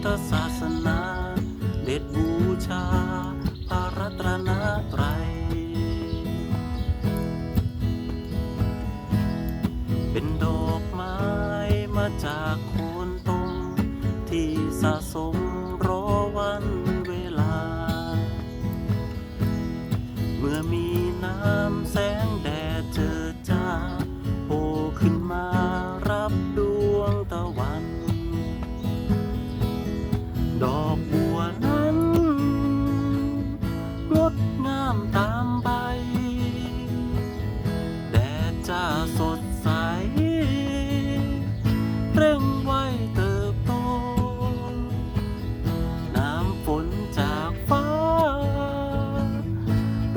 ทธศาสนา เด็ดบูชา พระรัตนตรัย เป็นดอกไม้มาจากโคนตมที่สะสม งดงามตามใบแดดจ้าสดใส เร่งไว้เติบโต น้ำฝนจากฟ้า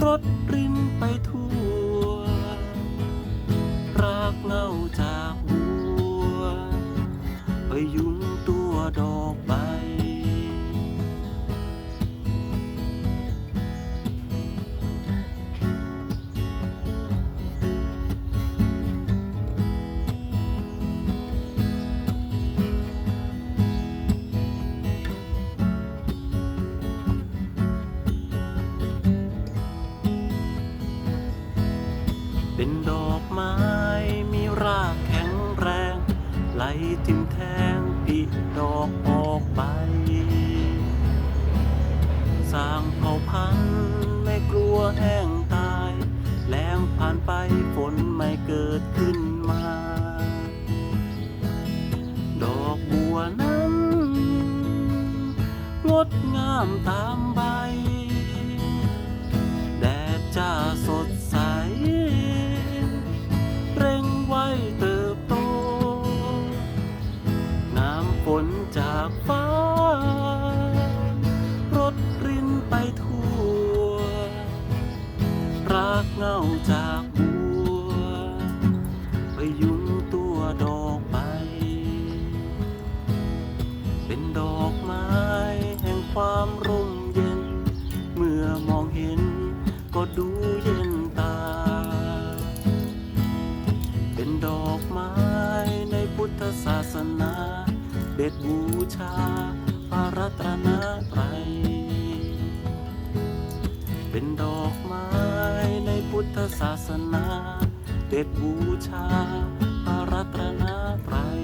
รดรินไปทั่ว รากเงาจากบัวพยุงตัวดอกใบ เป็นดอกไม้มีรากแข็งแรง ไหลทิ่มแทงปีดอกออกไป สร้างเผ่าพันธุ์ไม่กลัวแห้งตาย แล้งผ่านไปฝนไม่เกิดขึ้นมา ดอกบัวนั้น งดงามตามากฟ้ารดรินไปทั่ว รากเงาจากบัวพยุงตัวดอกไป เป็นดอกไม้แห่งความร่มเย็น เมื่อมองเห็นก็ดู ตรนาไตรเป็นดอกไม้ในพุทธศาสนา เด็ดบูชาพระรัตนตรัย